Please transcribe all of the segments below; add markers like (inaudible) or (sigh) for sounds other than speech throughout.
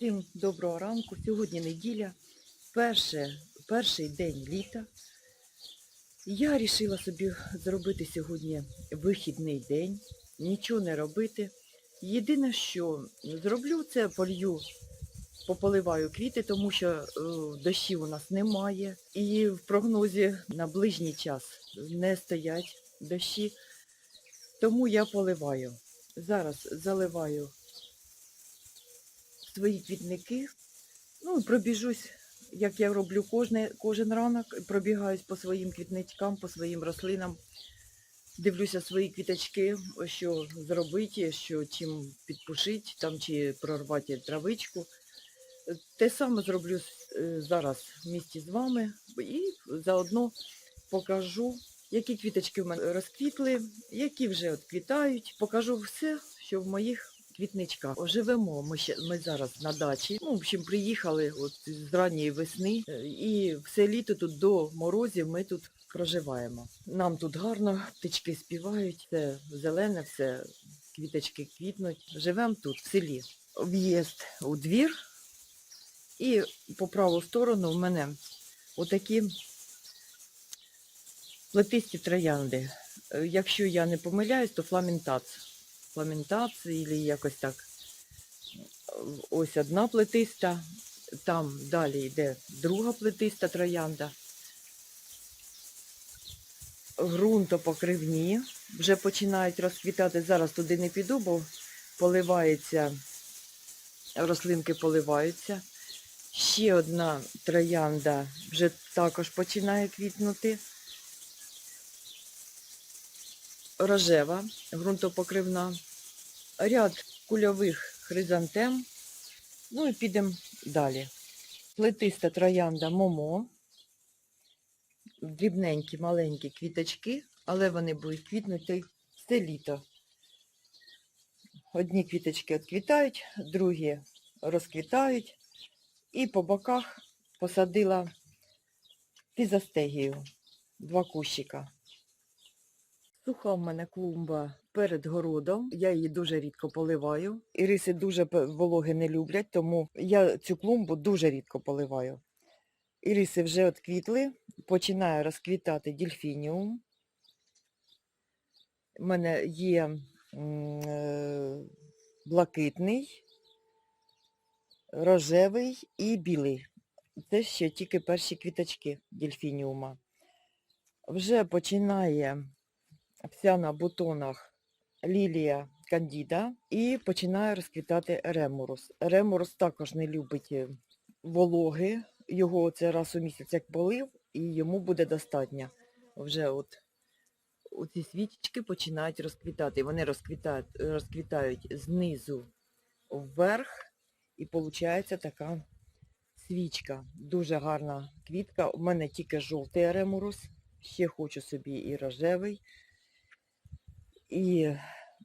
Всім доброго ранку. Сьогодні неділя, перше, перший день літа. Я вирішила собі зробити сьогодні вихідний день, нічого не робити. Єдине, що зроблю, це полью, пополиваю квіти, тому що е, дощів у нас немає. І в прогнозі на ближній час не стоять дощі. Тому я поливаю. Зараз заливаю свої квітники. Ну, пробіжусь, як я роблю кожне, кожен ранок, пробігаюсь по своїм квітничкам, по своїм рослинам, дивлюся свої квіточки, що зробити, що чим підпушити, там, чи прорвати травичку. Те саме зроблю е, зараз в місті з вами і заодно покажу, які квіточки в мене розквітли, які вже от квітають. Покажу все, що в моїх квітничках. Живемо ми, ще, ми зараз на дачі. Ну, в общем, приїхали от з ранньої весни е, і все літо тут до морозів ми тут проживаємо. Нам тут гарно, птички співають, все зелене, все квіточки квітнуть. Живемо тут, в селі. В'їзд у двір. І по праву сторону в мене отакі плетисті троянди. Е, Якщо я не помиляюсь, то фламентац. Фламентац, або якось так. Ось одна плетиста, там далі йде друга плетиста троянда. Грунтопокривні вже починають розквітати. Зараз туди не піду, бо поливається, рослинки поливаються. Ще одна троянда вже також починає квітнути. Рожева, ґрунтопокривна, ряд кульових хризантем. Ну і підемо далі. Плетиста троянда Момо. Дрібненькі, маленькі квіточки, але вони будуть квітнути все літо. Одні квіточки відквітають, другі розквітають. І по боках посадила фізастегію, два кущика. Суха в мене клумба перед городом. Я її дуже рідко поливаю. Іриси дуже вологи не люблять, тому я цю клумбу дуже рідко поливаю. Іриси вже відквітли, починає розквітати дельфініум. У мене є е, блакитний, рожевий і білий. Це ще тільки перші квіточки дельфініума. Вже починає вся на бутонах лілія кандіда і починає розквітати ремурус. Ремурус також не любить е, вологи. Його це раз у місяць як полив, і йому буде достатньо. Вже от ці свічки починають розквітати. Вони розквітають, розквітають знизу вверх, і виходить така свічка. Дуже гарна квітка. У мене тільки жовтий ремурус. Ще хочу собі і рожевий, і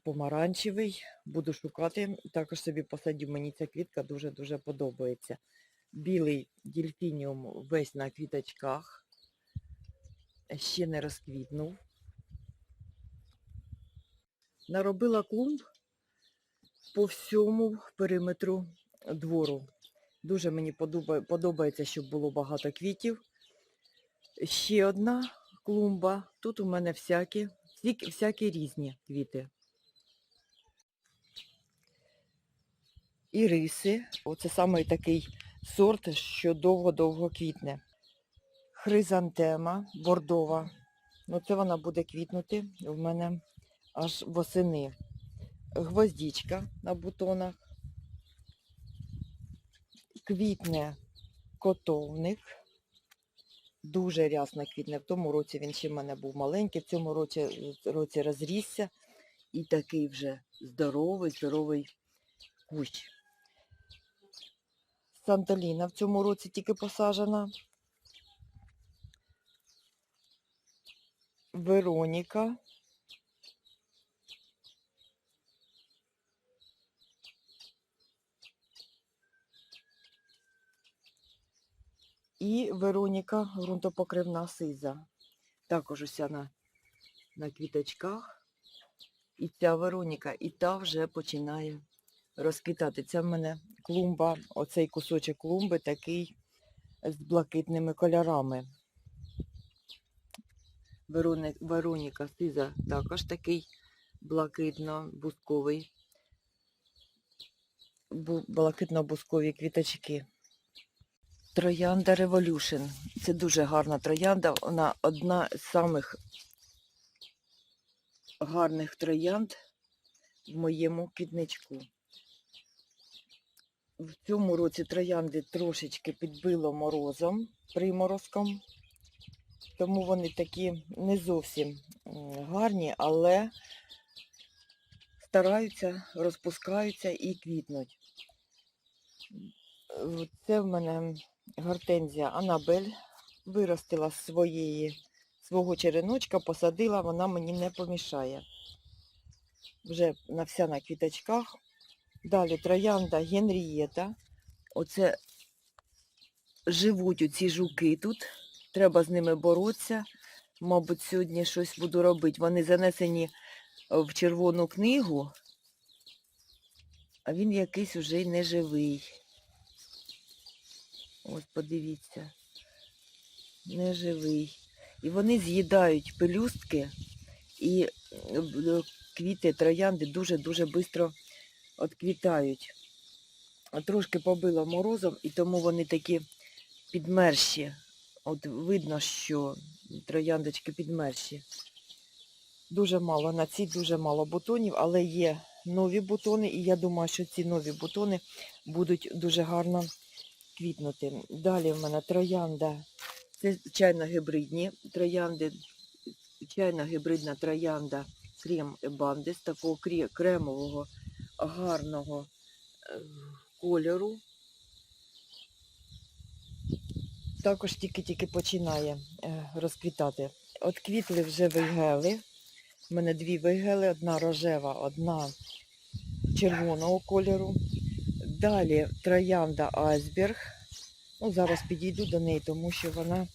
помаранчевий. Буду шукати. Також собі посадю. Мені ця квітка дуже-дуже подобається. Білий дельфініум весь на квіточках. Ще не розквітнув. Наробила клумб по всьому периметру двору. Дуже мені подобається, щоб було багато квітів. Ще одна клумба. Тут у мене всякі, всякі, різні квіти. Іриси. Оце саме такий сорт, що довго-довго квітне. Хризантема бордова. Ну, це вона буде квітнути в мене аж восени. Гвоздічка на бутонах. Квітне котовник. Дуже рясно квітне. В тому році він ще в мене був маленький, в цьому році, році розрісся. І такий вже здоровий, здоровий кущ. Санталіна в цьому році тільки посаджена. Вероніка. І Вероніка ґрунтопокривна сиза. Також уся на, на квіточках. І ця Вероніка, і та вже починає розквітати. Це в мене клумба, оцей кусочок клумби такий з блакитними кольорами. Вероніка Сиза також такий блакитно-бусковий, блакитно-бускові квіточки. Троянда Revolution. Це дуже гарна троянда. Вона одна з самих гарних троянд в моєму квітничку. В цьому році троянди трошечки підбило морозом, приморозком, тому вони такі не зовсім гарні, але стараються, розпускаються і квітнуть. Це в мене гортензія Анабель виростила своєї, свого череночка, посадила, вона мені не помішає. Вже на вся на квіточках. Далі троянда Генрієта. Оце живуть оці жуки тут. Треба з ними боротися. Мабуть, сьогодні щось буду робити. Вони занесені в червону книгу, а він якийсь уже й неживий. Ось подивіться. Неживий. І вони з'їдають пелюстки і е, квіти, троянди дуже-дуже швидко відквітають. Трошки побило морозом, і тому вони такі підмерші. От видно, що трояндочки підмерші. Дуже мало, на цій дуже мало бутонів, але є нові бутони, і я думаю, що ці нові бутони будуть дуже гарно квітнути. Далі в мене троянда. Це чайно-гибридні троянди, чайно-гибридна троянда крем банди з такого кремового гарного е, кольору. Також тільки-тільки починає е, розквітати. От квітли вже вейгели. У мене дві вейгели, одна рожева, одна червоного кольору. Далі троянда айсберг. Ну, зараз підійду до неї, тому що вона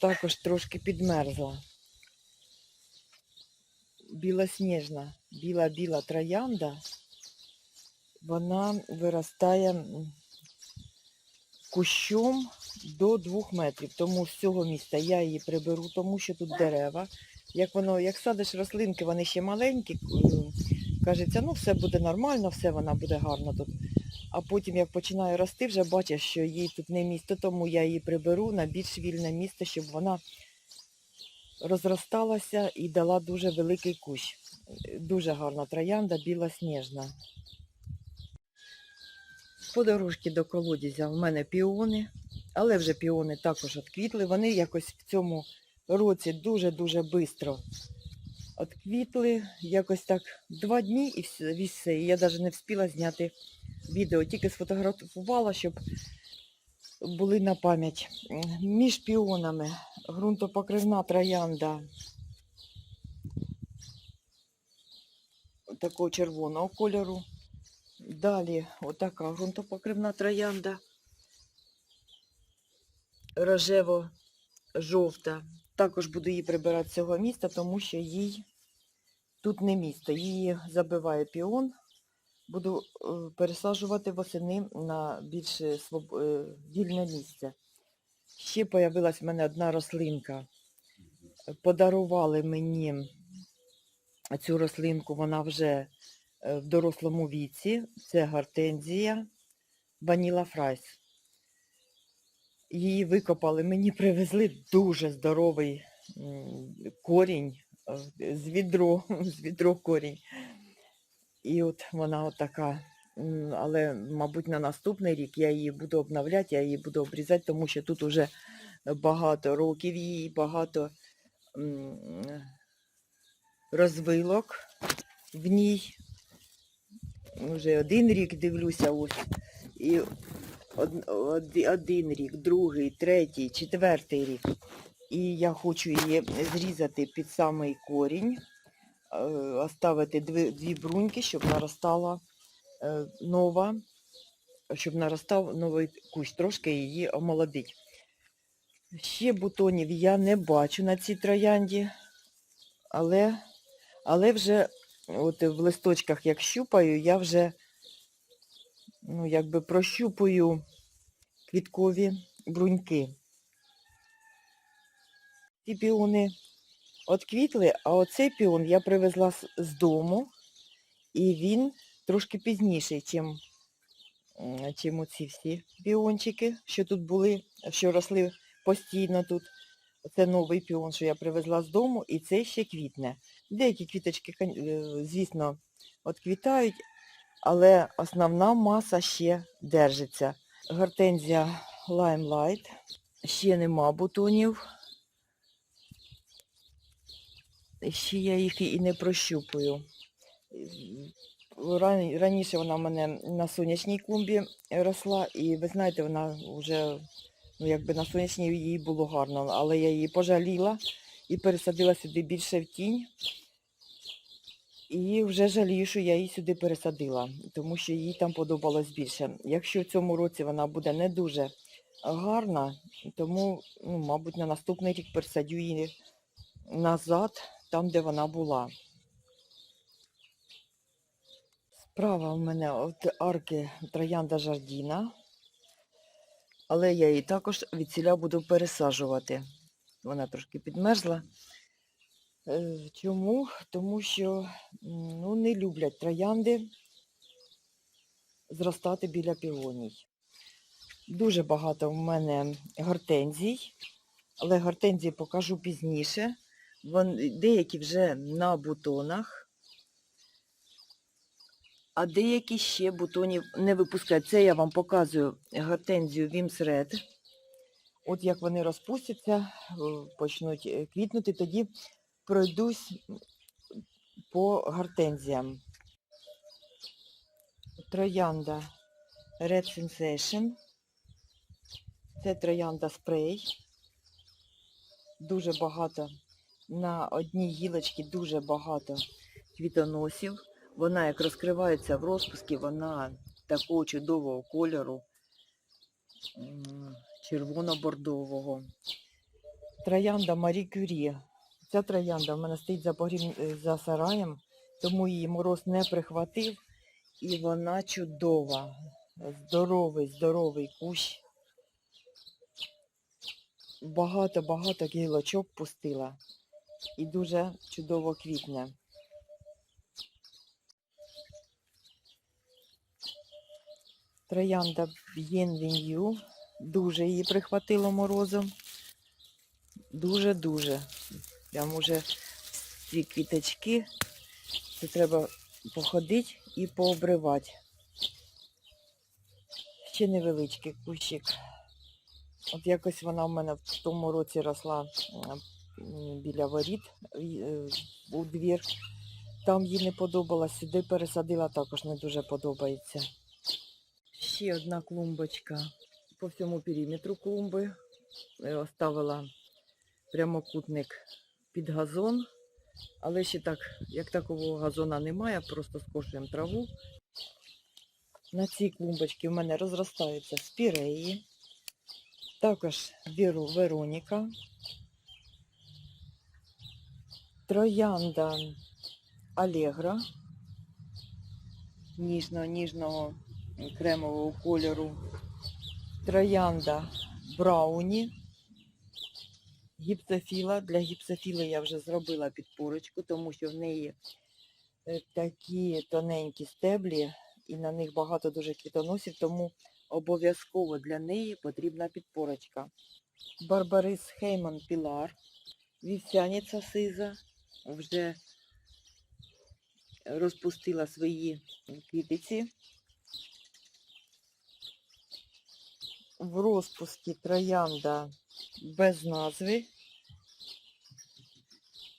також трошки підмерзла. Білосніжна, біла-біла троянда, вона виростає кущом до двох метрів. Тому з цього міста я її приберу, тому що тут дерева. Як воно, як садиш рослинки, вони ще маленькі, кажеться, ну все буде нормально, все вона буде гарно тут. А потім, як починає рости, вже бачиш, що їй тут не місце, тому я її приберу на більш вільне місце, щоб вона розросталася і дала дуже великий кущ. Дуже гарна троянда, біла сніжна. По дорожці до колодязя в мене піони, але вже піони також відквітли. Вони якось в цьому році дуже-дуже швидко відквітли. Якось так два дні. І все. І я навіть не встигла зняти відео, тільки сфотографувала, щоб були на пам'ять. Між піонами ґрунтопокривна троянда такого червоного кольору. Далі отака ґрунтопокривна троянда рожево-жовта. Також буду її прибирати з цього міста, тому що їй тут не місто. Її забиває піон. Буду е, пересаджувати восени на більш своб... е, вільне місце. Ще появилась в мене одна рослинка. Подарували мені цю рослинку, вона вже е, в дорослому віці. Це гортензія Ваніла Фрайс. Її викопали, мені привезли дуже здоровий корінь, з відро, (laughs) з відро корінь. І от вона от така. Але, мабуть, на наступний рік я її буду обновляти, я її буду обрізати, тому що тут уже багато років їй, багато розвилок в ній. Уже один рік дивлюся ось. І од- од- один рік, другий, третій, четвертий рік. І я хочу її зрізати під самий корінь, оставити дві, дві бруньки, щоб наростала е, нова, щоб наростав новий кущ, трошки її омолодить. Ще бутонів я не бачу на цій троянді, але, але вже от в листочках, як щупаю, я вже ну, якби прощупую квіткові бруньки. Ці піони отквітли, а оцей піон я привезла з, дому, і він трошки пізніший, чим, чим оці всі піончики, що тут були, що росли постійно тут. Це новий піон, що я привезла з дому, і це ще квітне. Деякі квіточки, е, звісно, отквітають, але основна маса ще держиться. Гортензія Limelight. Ще нема бутонів. Ще я їх і не прощупую. Раніше вона в мене на сонячній клумбі росла, і ви знаєте, вона вже ну, якби на сонячній їй було гарно, але я її пожаліла і пересадила сюди більше в тінь. І вже жалію, що я її сюди пересадила, тому що їй там подобалось більше. Якщо в цьому році вона буде не дуже гарна, тому, ну, мабуть, на наступний рік пересадю її назад, там, де вона була. Справа в мене от арки троянда Жардіна, але я її також від ціля буду пересаджувати. Вона трошки підмерзла. Е, Чому? Тому що ну, не люблять троянди зростати біля піоній. Дуже багато в мене гортензій, але гортензії покажу пізніше. Вон, деякі вже на бутонах, а деякі ще бутонів не випускають. Це я вам показую гортензію Вімс Red. От як вони розпустяться, е, почнуть е, квітнути, тоді пройдусь по гортензіям. Троянда Red Sensation. Це троянда спрей. Дуже багато. На одній гілочці дуже багато квітоносів. Вона як розкривається в розпуску, вона такого чудового кольору, червоно-бордового. Троянда Марі Кюрі. Ця троянда в мене стоїть за, погріб... е, за сараєм, тому її мороз не прихватив. І вона чудова. Здоровий, здоровий кущ. Багато-багато гілочок пустила. І дуже чудово квітне. Троянда Б'єнвеню. Дуже її прихватило морозом. Дуже-дуже. Прям уже ці квіточки. Це треба походити і пообривати. Ще невеличкий кущик. От якось вона в мене в тому році росла біля воріт е, у двір. Там їй не подобалось, сюди пересадила, також не дуже подобається. Ще одна клумбочка по всьому периметру клумби. Е, Оставила прямокутник під газон, але ще так, як такого газона немає, просто скошуємо траву. На цій клумбочці в мене розростаються спіреї, також Віру Вероніка, троянда. Алегра ніжного, ніжного кремового кольору, троянда. Брауні, гіпсофіла. Для гіпсофіли я вже зробила підпорочку, тому що в неї е, такі тоненькі стеблі і на них багато дуже квітоносів, тому обов'язково для неї потрібна підпорочка. Барбарис Хейман Пілар, вівсяниця сиза, вже розпустила свої квітиці. В розпуску троянда без назви.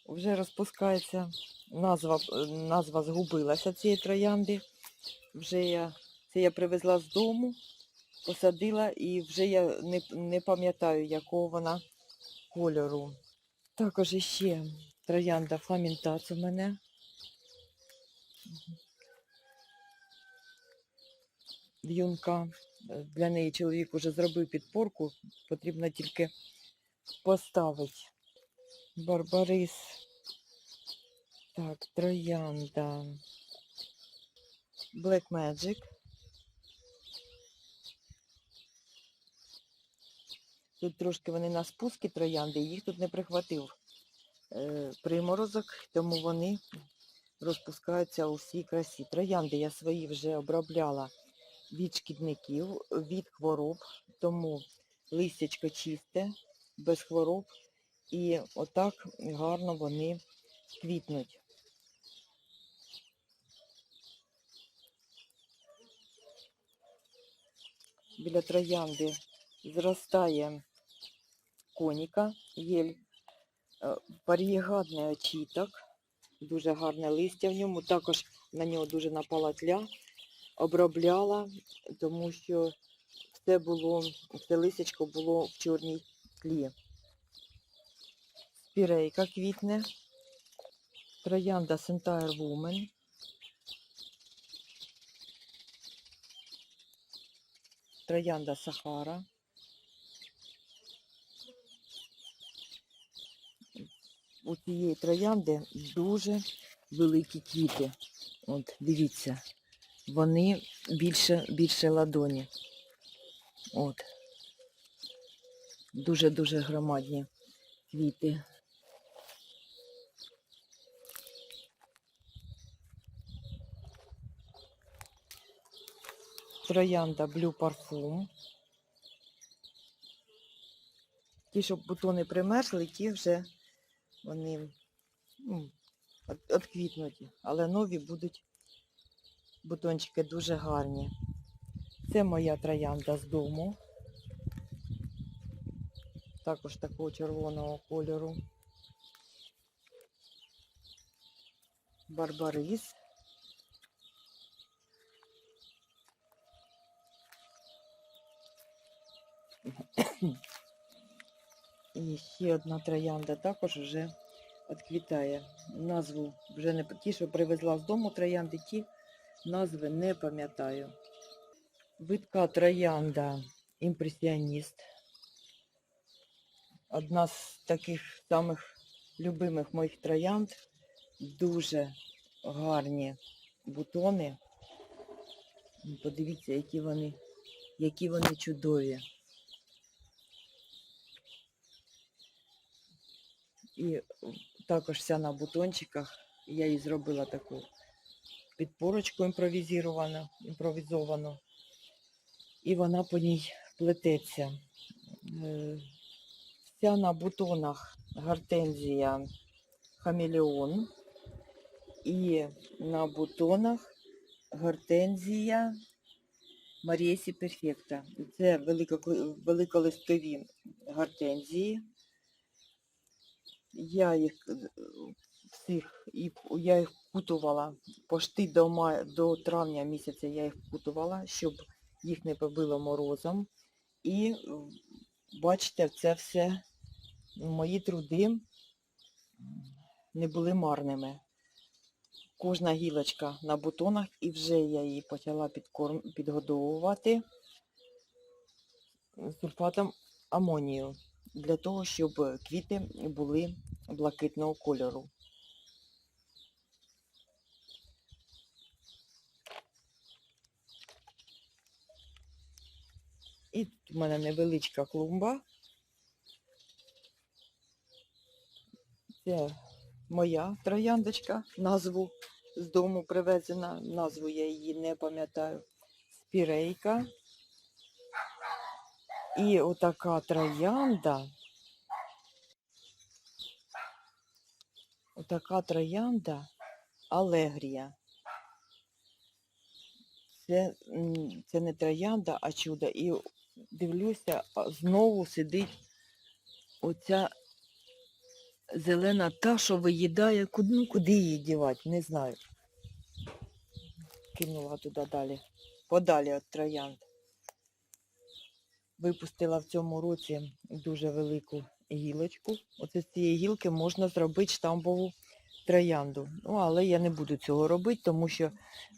Вже розпускається назва, назва згубилася цієї троянди. Вже я, це я привезла з дому, посадила і вже я не, не пам'ятаю, якого вона кольору. Також іще Троянда фламінтац у мене. Юнка. Е, для неї чоловік вже зробив підпорку, потрібно тільки поставити барбарис. Так, троянда. Black Magic. Тут трошки вони на спуски троянди, їх тут не прихватив приморозок, тому вони розпускаються у всій красі. Троянди я свої вже обробляла від шкідників, від хвороб, тому листячко чисте, без хвороб. І отак гарно вони квітнуть. Біля троянди зростає коніка, єль, е, варієгатний очіток, дуже гарне листя в ньому. Також на нього дуже напала тля, обробляла, тому що все було, все листячко було в чорній тлі. Спірейка квітне, троянда Sentire Woman. Троянда Сахара. У цієї троянди дуже великі квіти. От, дивіться, вони більше, більше ладоні. От. Дуже-дуже громадні квіти. Троянда Blue Parfum. Ті, щоб бутони примерзли, ті вже вони ну, отквітнуті, але нові будуть бутончики дуже гарні. Це моя троянда з дому. Також такого червоного кольору. Барбарис. І ще одна троянда також вже відквітає. Назву вже не ті, що привезла з дому троянди, ті назви не пам'ятаю. Видка троянда імпресіоніст. Одна з таких самих любимих моїх троянд. Дуже гарні бутони. Подивіться, які вони, які вони чудові. І також вся на бутончиках. Я їй зробила таку підпорочку імпровізовану, імпровізовану. І вона по ній плететься. Е, Вся на бутонах гортензія хамелеон. І на бутонах гортензія Маріесі Перфекта. Це велико- великолистові гортензії. Я їх е, всіх і я їх вкутувала пошти до, мая, до травня місяця я їх вкутувала, щоб їх не побило морозом. І е, бачите, це все мої труди не були марними. Кожна гілочка на бутонах, і вже я її почала підкорм... підгодовувати сульфатом амонію для того, щоб квіти були блакитного кольору. І тут в мене невеличка клумба. Це моя трояндочка, назву з дому привезена, назву я її не пам'ятаю. Спірейка. І отака троянда. Отака троянда Алегрія. Це, це не троянда, а чудо. І дивлюся, знову сидить оця зелена та, що виїдає, ну, куди її дівати, не знаю. Кинула туди далі, подалі від троянд. Випустила в цьому році дуже велику гілочку. Оце з цієї гілки можна зробити штамбову троянду. Ну, але я не буду цього робити, тому що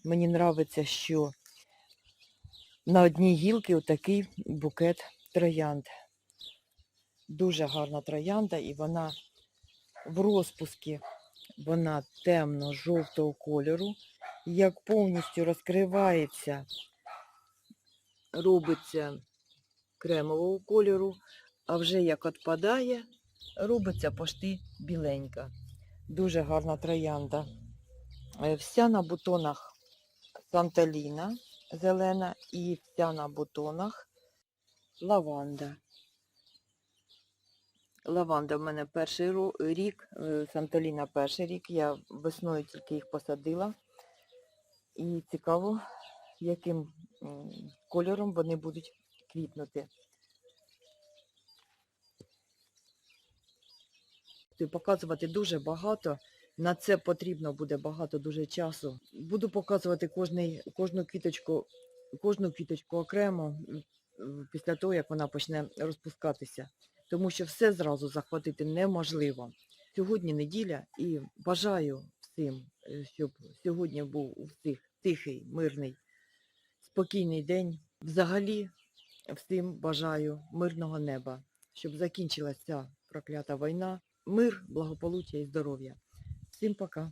мені подобається, що на одній гілці отакий букет троянд. Дуже гарна троянда і вона в розпуску вона темно-жовтого кольору. Як повністю розкривається, робиться кремового кольору, а вже як відпадає, робиться пошти біленька. Дуже гарна троянда. Е, Вся на бутонах Санталіна зелена і вся на бутонах лаванда. Лаванда в мене перший рік, е, Санталіна перший рік. Я весною тільки їх посадила. І цікаво, яким кольором вони будуть квітнути. Показувати дуже багато. На це потрібно буде багато дуже часу. Буду показувати кожний, кожну квіточку, кожну квіточку окремо після того, як вона почне розпускатися. Тому що все зразу захватити неможливо. Сьогодні неділя і бажаю всім, е, щоб сьогодні був у всіх тихий, мирний, спокійний день. Взагалі всім бажаю мирного неба, щоб закінчилася ця проклята війна. Мир, благополуччя і здоров'я. Всім пока.